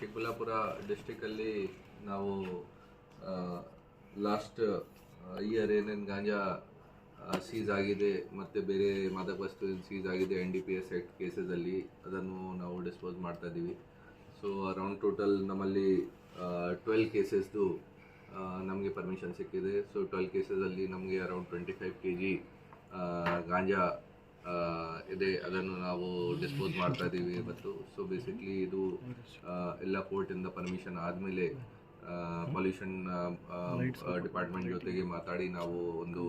ಚಿಕ್ಕಬಳ್ಳಾಪುರ ಡಿಸ್ಟಿಕಲ್ಲಿ ನಾವು last year ಏನೇನು ಗಾಂಜಾ seize ಆಗಿದೆ, ಮತ್ತು ಬೇರೆ ಮಾದಕ ವಸ್ತು ಸೀಸ್ ಆಗಿದೆ N D P S act ಕೇಸಸಲ್ಲಿ ಅದನ್ನು ನಾವು ಡಿಸ್ಪೋಸ್ ಮಾಡ್ತಾ ಇದ್ದೀವಿ. ಸೊ ಅರೌಂಡ್ ಟೋಟಲ್ ನಮ್ಮಲ್ಲಿ ಟ್ವೆಲ್ ಕೇಸಸ್ದು ನಮಗೆ ಪರ್ಮಿಷನ್ ಸಿಕ್ಕಿದೆ. ಸೊ ಟ್ವೆಲ್ ಕೇಸಸಲ್ಲಿ ನಮಗೆ around twenty five K G ganja ಇದೆ. ಅದನ್ನು ನಾವು ಡಿಸ್ಪೋಸ್ ಮಾಡ್ತಾ ಇದ್ದೀವಿ. ಇವತ್ತು ಸೊ ಬೇಸಿಕ್ಲಿ ಇದು ಎಲ್ಲ ಕೋರ್ಟಿಂದ ಪರ್ಮಿಷನ್ ಆದಮೇಲೆ ಪೊಲ್ಯೂಷನ್ ಡಿಪಾರ್ಟ್ಮೆಂಟ್ ಜೊತೆಗೆ ಮಾತಾಡಿ ನಾವು ಒಂದು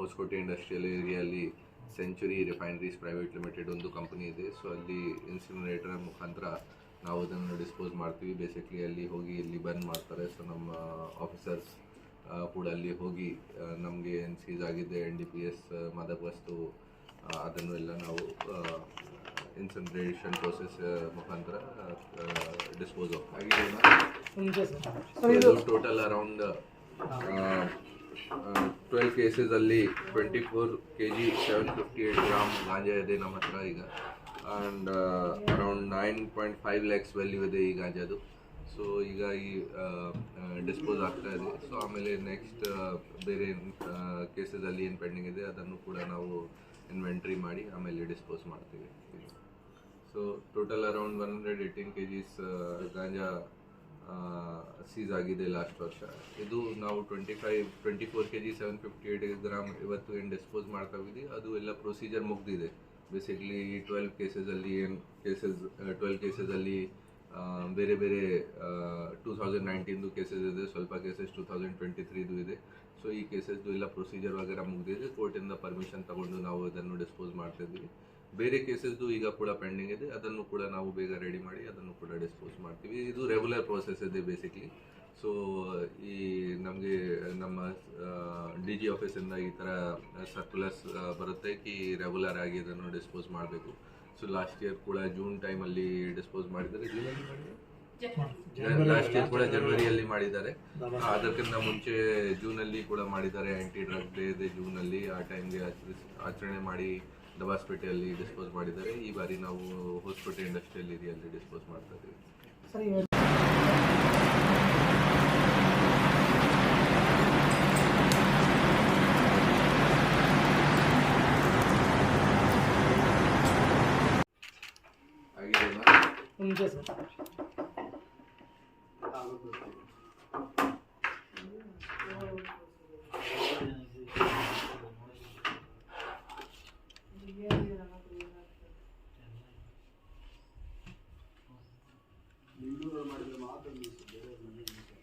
ಹೊಸಕೋಟೆ ಇಂಡಸ್ಟ್ರಿಯಲ್ ಏರಿಯಲ್ಲಿ ಸೆಂಚುರಿ ರಿಫೈನರೀಸ್ ಪ್ರೈವೇಟ್ ಲಿಮಿಟೆಡ್ ಒಂದು ಕಂಪನಿ ಇದೆ. ಸೊ ಅಲ್ಲಿ ಇನ್ಸಿನರೇಟರ್ ಮುಖಾಂತರ ನಾವು ಅದನ್ನು ಡಿಸ್ಪೋಸ್ ಮಾಡ್ತೀವಿ. ಬೇಸಿಕ್ಲಿ ಅಲ್ಲಿ ಹೋಗಿ ಇಲ್ಲಿ ಬಂದ್ ಮಾಡ್ತಾರೆ. ಸೊ ನಮ್ಮ ಆಫೀಸರ್ಸ್ ಕೂಡ ಅಲ್ಲಿ ಹೋಗಿ ನಮಗೆ ಏನು ಸೀಸ್ ಆಗಿದೆ ಎನ್ ಡಿ ಪಿ ಎಸ್ ಮಾದಕ ವಸ್ತು ಅದನ್ನು ಎಲ್ಲ ನಾವು ಇನ್ಸನ್ಟ್ರೇಷನ್ ಪ್ರೋಸೆಸ್ ಮುಖಾಂತರ ಡಿಸ್ಪೋಸ್ ಆಫ್ ಆಗಿದೆ total around twelve ಕೇಸಸಲ್ಲಿ twenty four K G seven fifty eight gram ganja ಇದೆ ನಮ್ಮ ಹತ್ರ ಈಗ. And around nine point five lakhs value ಇದೆ ಈ ಗಾಂಜಾದು ಸೊ ಈಗ ಈ ಡಿಸ್ಪೋಸ್ ಆಗ್ತಾ ಇದೆ. ಸೊ ಆಮೇಲೆ ನೆಕ್ಸ್ಟ್ ಬೇರೆ ಕೇಸಸಲ್ಲಿ ಏನು ಪೆಂಡಿಂಗ್ ಇದೆ, ಅದನ್ನು ಕೂಡ ನಾವು ಇನ್ವೆಂಟ್ರಿ ಮಾಡಿ, ಆಮೇಲೆ ಡಿಸ್ಪೋಸ್ ಮಾಡ್ತೀವಿ. So total around one hundred eighteen K Gs ganja seize ಆಗಿದೆ ಲಾಸ್ಟ್ ವರ್ಷ. ಇದು ನಾವು twenty five twenty four K G seven fifty eight gram ಇವತ್ತು ಏನು ಡಿಸ್ಪೋಸ್ ಮಾಡ್ತಾ ಇದ್ದೀವಿ ಅದು ಎಲ್ಲ ಪ್ರೊಸೀಜರ್ ಮುಗ್ದಿದೆ. ಬೇಸಿಕ್ಲಿ ಟ್ವೆಲ್ವ್ ಕೇಸಸಲ್ಲಿ ಏನು ಕೇಸಸ್ ಟ್ವೆಲ್ ಕೇಸಸಲ್ಲಿ ಬೇರೆ ಬೇರೆ ಟೂ ತೌಸಂಡ್ ನೈನ್ಟೀನ್ದು ಕೇಸಸ್ ಇದೆ, ಸ್ವಲ್ಪ ಕೇಸಸ್ ಟೂ ತೌಸಂಡ್ ಟ್ವೆಂಟಿ ತ್ರೀದು ಇದೆ. ಸೊ ಈ ಕೇಸಸ್ದು ಎಲ್ಲ ಪ್ರೊಸೀಜರ್ ವಗೇರ ಮುಗಿದಿದೆ. ಕೋರ್ಟಿಂದ ಪರ್ಮಿಷನ್ ತಗೊಂಡು ನಾವು ಇದನ್ನು ಡಿಸ್ಪೋಸ್ ಮಾಡ್ತಾ ಇದ್ದೀವಿ ಬೇರೆ ಕೇಸಸ್ದು ಈಗ ಕೂಡ ಪೆಂಡಿಂಗ್ ಇದೆ. ಅದನ್ನು ಕೂಡ ನಾವು ಬೇಗ ರೆಡಿ ಮಾಡಿ ಅದನ್ನು ಕೂಡ ಡಿಸ್ಪೋಸ್ ಮಾಡ್ತೀವಿ. ಇದು ರೆಗ್ಯುಲರ್ ಪ್ರೋಸೆಸ್ ಇದೆ ಬೇಸಿಕ್ಲಿ ಸೊ ಈ ನಮಗೆ ನಮ್ಮ ಡಿ ಜಿ ಆಫೀಸಿಂದ ಈ ಥರ ಸರ್ಕ್ಯುಲರ್ಸ್ ಬರುತ್ತೆ. ಕಿ ರೆಗ್ಯುಲರ್ ಆಗಿ ಇದನ್ನು ಡಿಸ್ಪೋಸ್ ಮಾಡಬೇಕು. ಸೊ ಲಾಸ್ಟ್ ಇಯರ್ ಕೂಡ ಜೂನ್ ಟೈಮ್ ಅಲ್ಲಿ ಡಿಸ್ಪೋಸ್ ಮಾಡಿದ್ದಾರೆ. ಜೂನಲ್ಲಿ ಮಾಡಿದ್ದಾರೆ? ಲಾಸ್ಟ್ ಇಯರ್ ಕೂಡ ಜನವರಿಯಲ್ಲಿ ಮಾಡಿದ್ದಾರೆ. ಅದಕ್ಕಿಂತ ಮುಂಚೆ ಜೂನ್ ಅಲ್ಲಿ ಕೂಡ ಮಾಡಿದ್ದಾರೆ ಆಂಟಿ ಡ್ರಗ್ ಡೇ ಇದೆ ಜೂನ್ ಅಲ್ಲಿ. ಆ ಟೈಮ್ಗೆ ಆಚರಣೆ ಮಾಡಿ ದಬಾಸ್ಪೇಟೆಯಲ್ಲಿ ಡಿಸ್ಪೋಸ್ ಮಾಡಿದ್ದಾರೆ. ಈ ಬಾರಿ ನಾವು ಹೊಸಪೇಟೆ ಇಂಡಸ್ಟ್ರಿಯಲ್ ಏರಿಯಲ್ಲಿ ಡಿಸ್ಪೋಸ್ ಮಾಡ್ತಾ ಇದ್ದೀವಿ ಆಗಿದೆಯಾ ಬೆಂಗಳೂರಲ್ಲಿ ಮಾಡಿದ್ರೆ ಮಾತ್ರ ನಿಲ್ಲಿಸಿ ಬೇರೆ ಮನೆ ನಿಲ್ಲಿಸಿ